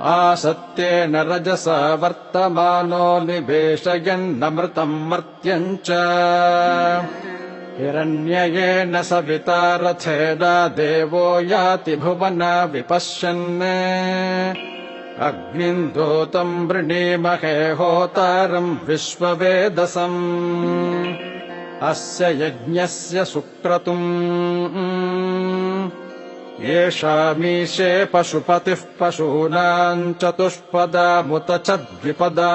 आसत्येन रजसा वर्तमानो निवेशयन्नमृतम् मर्त्यम् च हिरण्ययेन सविता रथेदा देवो याति भुवना विपश्यन्। अग्निम् दूतम् वृणीमहे होतारम् विश्ववेदसम् अस्य यज्ञस्य सुक्रतुम् येषामीशे पशुपतिः पशूनाम् चतुष्पदामुत च द्विपदा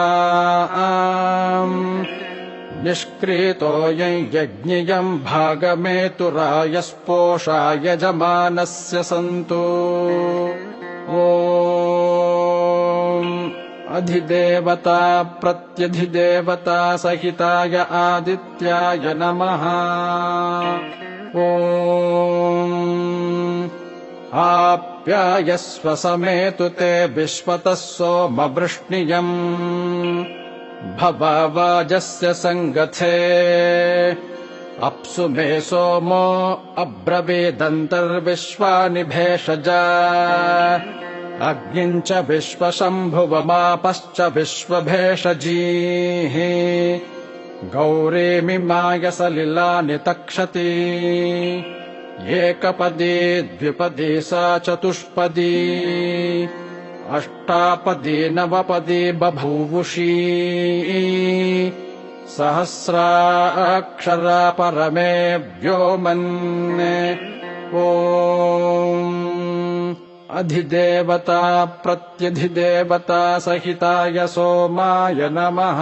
निष्क्रीतोऽयम् यज्ञियम् भागमेतुरायस्पोषा यजमानस्य सन्तु। ओ अधिदेवता प्रत्यधिदेवता सहिताय आदित्याय नमः आप्यायस्व समेतु ते विश्वतः सोमवृष्णियम् भवावाजस्य सङ्गथे। अप्सु मे सोमो अब्रवीदन्तर्विश्वानि भेषजा अग्निम् च विश्वशम्भुवमापश्च विश्वभेषजीः। गौरीमिमाय सलिलानि तक्षति एकपदी द्विपदी सा चतुष्पदी। अष्टापदी नवपदी बभूवुषी। सहस्राक्षरा परमे व्योमन् ॐ अधिदेवता प्रत्यधिदेवता सहिताय सोमाय नमः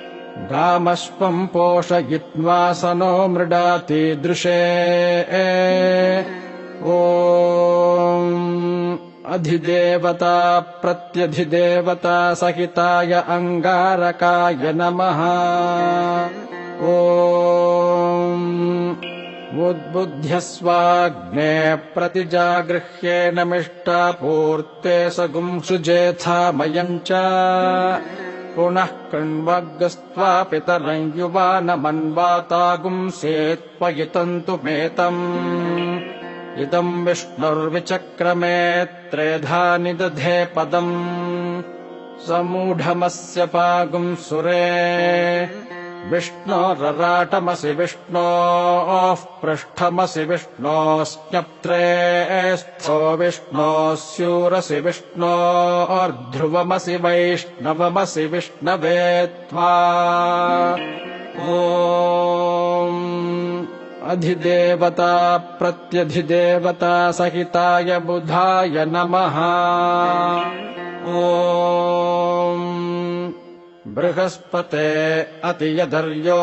गामश्वम् पोषयित्वा स नो मृडातीदृशे प्रत्यधिदेवता सहिताय अङ्गारकाय नमः। ॐ उद्बुध्यस्वाग्ने प्रतिजागृह्येन मिष्टापूर्ते स गुंसुजेथामयम् च पुनः कृण्वग्स्त्वा पितरम् युवानमन्वातागुंसेत्त्वयितन्तु मेतम्। इदम् विष्णुर्विचक्रमे त्रेधा निदधे पदम्। समूढमस्य पागुंसुरे विष्णोरराटमसि विष्णोः पृष्ठमसि विष्णोश्चप्त्रे स्थो विष्णोः स्यूरसि विष्णोर्ध्रुवमसि वैष्णवमसि विष्णवे त्वा। अधिदेवता प्रत्यधिदेवता सहिताय बुधाय नमः। ॐ बृहस्पते अतियधर्यो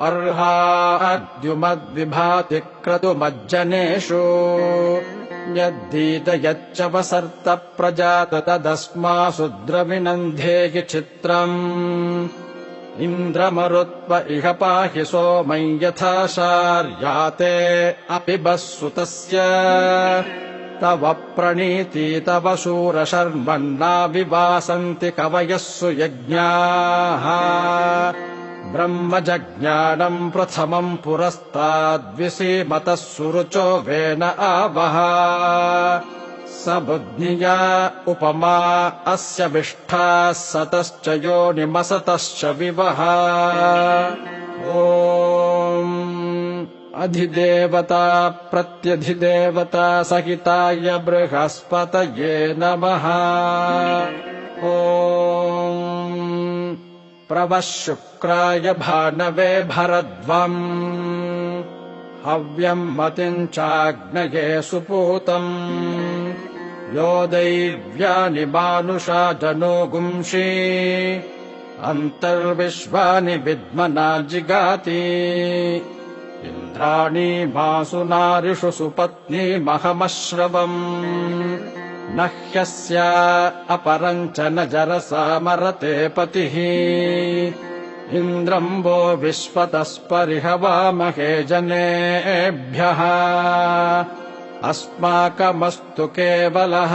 अर्हाद्युमद्विभाति क्रतुमज्जनेषु यद्दीत यच्च वसर्त प्रजात तदस्मासु द्रविनन्धेहि चित्रम्। इन्द्रमरुत्व इह पाहि सोमै यथा शार्याते अपि बस्सुतस्य तव प्रणीति तव शूरशर्मन्ना विवासन्ति कवयः सुयज्ञाः ब्रह्मजज्ञानम् प्रथमम् पुरस्ताद्विसीमतः सुरुचो वेन आवः। स बुद्धिया उपमा अस्य विष्ठाः सतश्च योनिमसतश्च विवः ॐ अधिदेवता प्रत्यधिदेवता सहिताय बृहस्पतये नमः। ॐ प्रवः शुक्राय भानवे भरद्वम्। हव्यम् मतिम् चाग्नये सुपूतम्। यो दैव्यानि मानुषा जनो गुंषि अन्तर्विश्वानि विद्मना जिगाति इन्द्राणी मासु नारिषु सुपत्नीमहमश्रवम् न ह्यस्या अपरम् च न जरसा मरते पतिः। इन्द्रम् वो विश्वतस्परिहवामहे जनेभ्यः। अस्माकमस्तु केवलः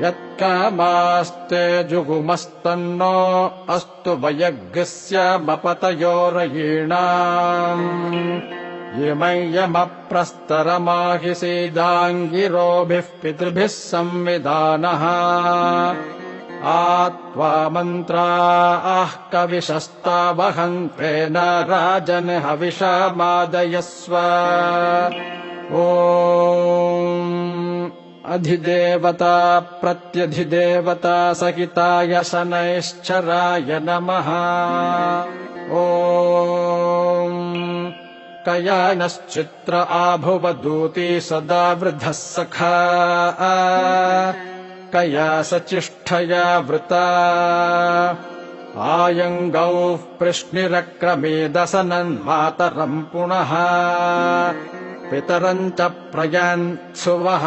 यत्कामास्ते जुगुमस्तन्नो अस्तु वयग्स्यामपतयोरयीणाम् इमय्यमप्रस्तरमाहि सीदाङ्गिरोभिः पितृभिः संविधानः। आत्वा मन्त्रा आः कविशस्तावहन्त्रे न राजन् हविषा मादयस्व ॐ अधिदेवता प्रत्यधिदेवता सहिताय शनैश्चराय नमः। ॐ कयानश्चित्र आभुवदूती सदा वृद्धः सखा। कया सचिष्ठया वृता। आयङ्गौः कृष्णिरक्रमेदसनन्मातरम् पुनः पितरम् च प्रयान्त्सुवः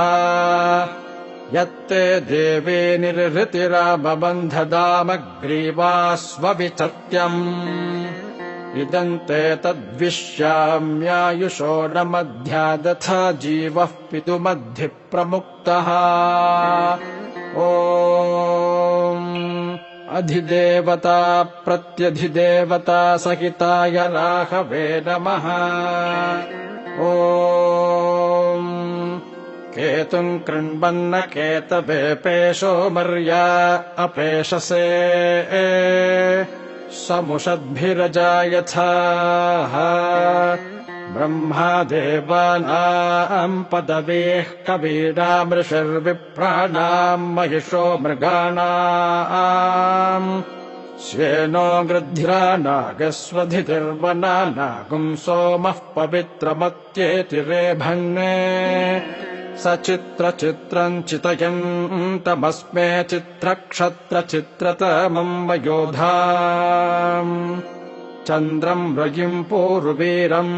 यत्ते देवे निर्हृतिरामबन्धदामग्रीवास्वविचत्यम् इदम् ते तद्विश्याम्यायुषो न मध्यादथा जीवः पितुमद्धि प्रमुक्तः प्रत्यधिदेवता सहिताय राघवे नमः ॐ केतुम् केतवे पेशो मर्या अपेशसे समुषद्भिरजा यथा ब्रह्मादेवानाम् पदवीः कवीनामृषर्विप्राणाम् महिषो मृगाणाम् स्वेनो गृध्रा नागस्वधितिर्वना नागुम् सोमः पवित्रमत्येति रेभन्ने स चित्रचित्रम् चितयम् तमस्मे चित्रक्षत्रचित्रतमम् वयोधा चन्द्रम् रयिम् पूर्वीरम्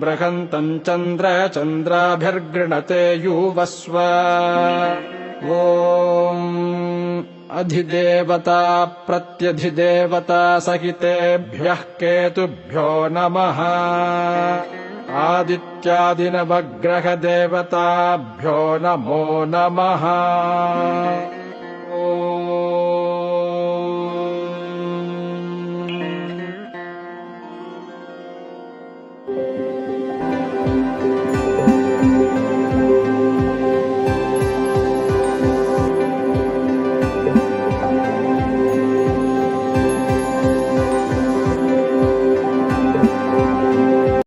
बृहन्तम् चन्द्र चन्द्राभिर्गृणते युवस्व। ॐ अधिदेवता प्रत्यधिदेवता सहितेभ्यः केतुभ्यो नमः। आदित्यादिनवग्रहदेवताभ्यो नमो नमः